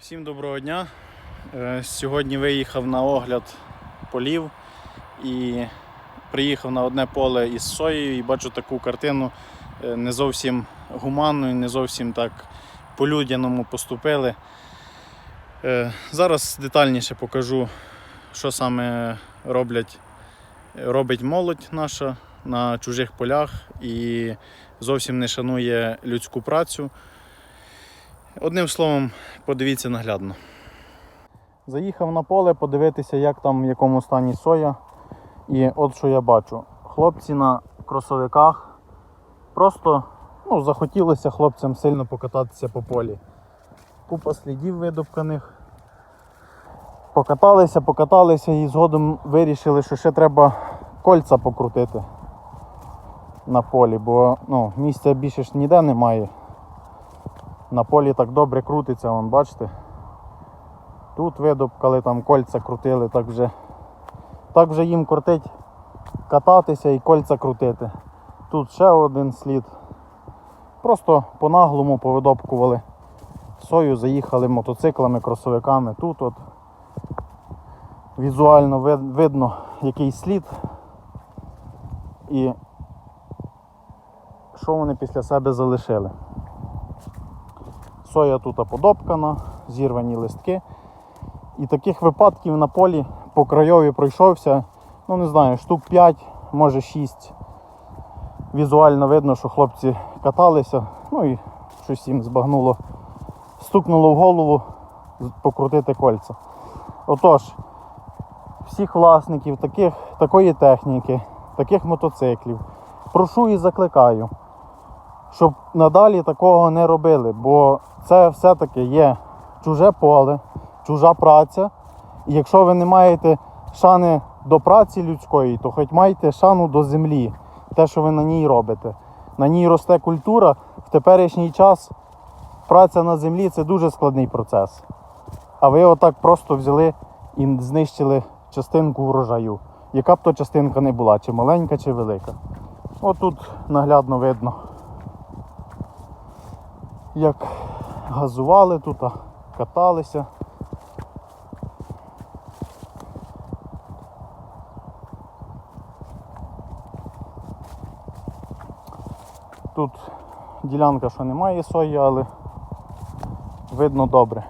Всім доброго дня. Е, Сьогодні виїхав на огляд полів і приїхав на одне поле із соєю і бачу таку картину е, не зовсім гуманну не зовсім так по-людяному поступили. Е, Зараз детальніше покажу, що саме роблять, робить молодь наша на чужих полях і зовсім не шанує людську працю. Одним словом, подивіться наглядно. Заїхав на поле подивитися, як там в якому стані соя. І от що я бачу. Хлопці на кросовиках просто ну, захотілося хлопцям сильно покататися по полі. Купа слідів видобканих. Покаталися, покаталися і згодом вирішили, що ще треба кольця покрутити на полі, бо ну, місця більше ж ніде немає. На полі так добре крутиться, вон, бачите. Тут видобкали, там кольця крутили, так вже, так вже їм кортить кататися і кольця крутити. Тут ще один слід. Просто по-наглому повидобкували сою, заїхали мотоциклами, кросовиками. Тут от візуально ви- видно який слід і що вони після себе залишили. Соя тут подобкана, зірвані листки. І таких випадків на полі по крайові пройшовся, ну не знаю, штук 5, може 6. Візуально видно, що хлопці каталися, ну і щось їм збагнуло, стукнуло в голову покрутити кольця. Отож, всіх власників таких, такої техніки, таких мотоциклів, прошу і закликаю щоб надалі такого не робили, бо це все-таки є чуже поле, чужа праця. І якщо ви не маєте шани до праці людської, то хоч майте шану до землі, те, що ви на ній робите. На ній росте культура. В теперішній час праця на землі це дуже складний процес. А ви отак просто взяли і знищили частинку врожаю. Яка б то частинка не була, чи маленька, чи велика. Отут наглядно видно як газували тут, а, каталися. Тут ділянка, що немає сої, але видно добре.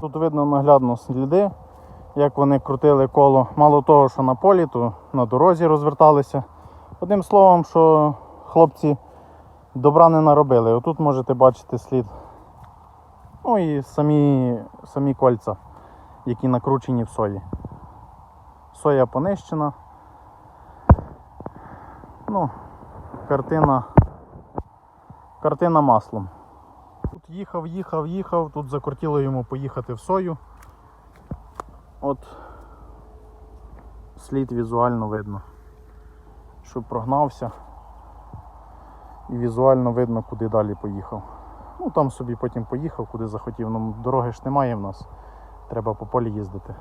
Тут видно наглядно сліди, як вони крутили коло. Мало того, що на полі, то на дорозі розверталися. Одним словом, що хлопці добра не наробили. Отут можете бачити слід. Ну і самі, самі кольця, які накручені в сої. Соя понищена. Ну, картина, картина маслом. Тут їхав, їхав, їхав, тут закортіло йому поїхати в сою. От слід візуально видно, що прогнався і візуально видно, куди далі поїхав. Ну там собі потім поїхав, куди захотів. Ну, дороги ж немає в нас. Треба по полі їздити.